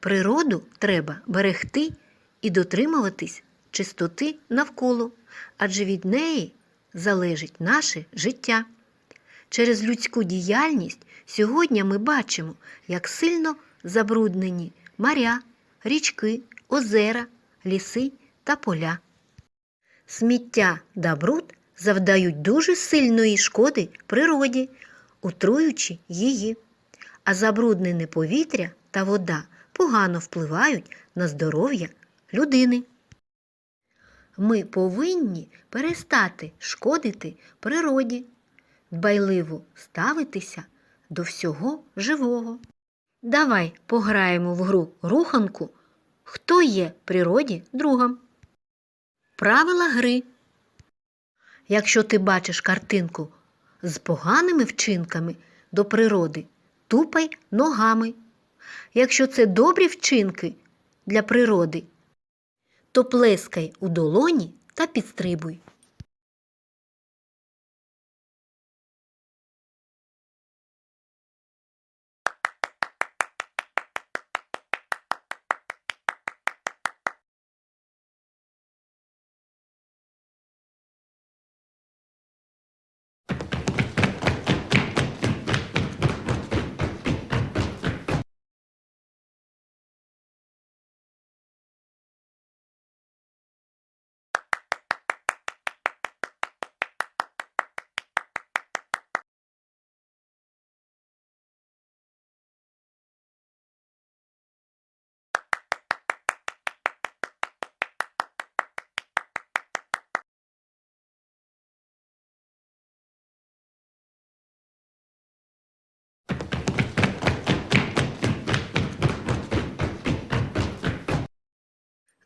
Природу треба берегти і дотримуватись чистоти навколо, адже від неї залежить наше життя. Через людську діяльність сьогодні ми бачимо, як сильно забруднені моря, річки, озера, ліси та поля. Сміття та бруд завдають дуже сильної шкоди природі, утруючи її, а забруднене повітря та вода погано впливають на здоров'я людини. Ми повинні перестати шкодити природі, дбайливо ставитися до всього живого. Давай пограємо в гру руханку, хто є природі другом. Правила гри. Якщо ти бачиш картинку з поганими вчинками до природи, тупай ногами. Якщо це добрі вчинки для природи, то плескай у долоні та підстрибуй.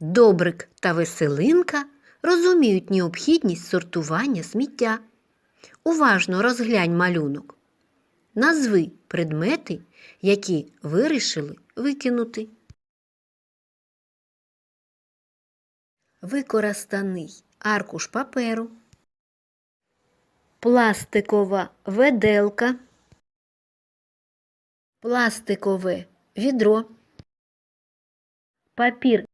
Добрик та веселинка розуміють необхідність сортування сміття. Уважно розглянь малюнок. Назви предмети, які вирішили викинути. Використаний аркуш паперу, пластикова веделка, пластикове відро, папір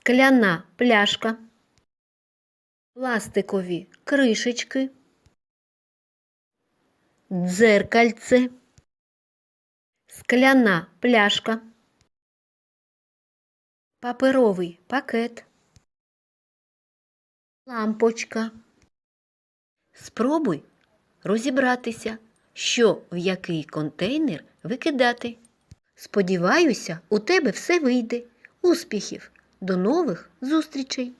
скляна пляшка, пластикові кришечки, дзеркальце, скляна пляшка, паперовий пакет, лампочка. Спробуй розібратися, що в який контейнер викидати. Сподіваюся, у тебе все вийде. Успіхів! До нових зустрічей!